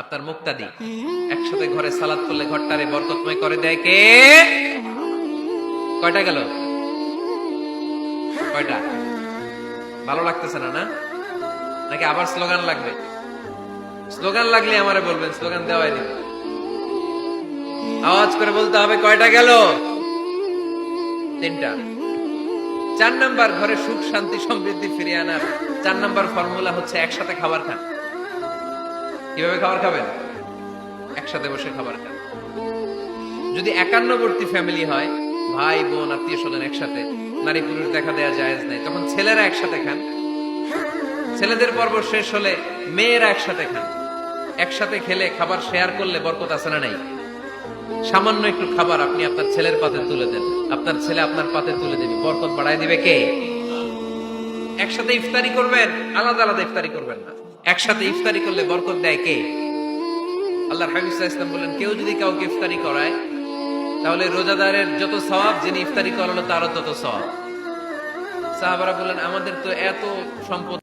আপনার মুক্তাদি। একসাথে ঘরে সালাদ করলে ঘরটারে বরকতময় করে দেয় কে? কয়টা গেল? কয়টা? ভালো লাগতেছে না না? নাকি আবার স্লোগান লাগবে? স্লোগান লাগলে আমারে বলবেন, স্লোগান দেওয়াই দিবে আওয়াজ করে বলতে হবে, কয়টা গেল? তিনটা। চার নাম্বার, ঘরে সুখ, শান্তি, সমৃদ্ধি ফিরিয়ে আনার। চার নাম্বার ফর্মুলা হচ্ছে একসাথে খাবার খান। কীভাবে খাবার খাবেন? একসাথে বসে খাবার খান। যদি একান্নবর্তী ফ্যামিলি হয়, ভাই, বোন আত্মীয় স্বজন একসাথে, নারী, পুরুষ দেখা দেওয়া জায়েজ নেই, তখন ছেলেরা একসাথে খান। ছেলেদের পর্ব শেষ হলে মেয়েরা একসাথে খান। একসাথে খেলে খাবার শেয়ার করলে বরকত আছে না নাই? সামান্য একটু খাবার আপনি আপনার ছেলের পাতে তুলে দেন। আপনার ছেলে আপনার পাতে তুলে দেবে। বরকত বাড়ায় দিবে কে? একসাথে ইফতারি করবেন, আলাদা আলাদা ইফতারি করবেন না। একসাথে ইফতারি করলে বরকত দেয় কে? আল্লাহ হাবিব ইসলাম বললেন কেউ যদি কাউকে ইফতারি করায়, তাহলে রোজাদারের যত স্বভাব যিনি ইফতারি করালো তারও তত স্বভাব সাহাবারা বললেন, আমাদের তো এত সম্পদ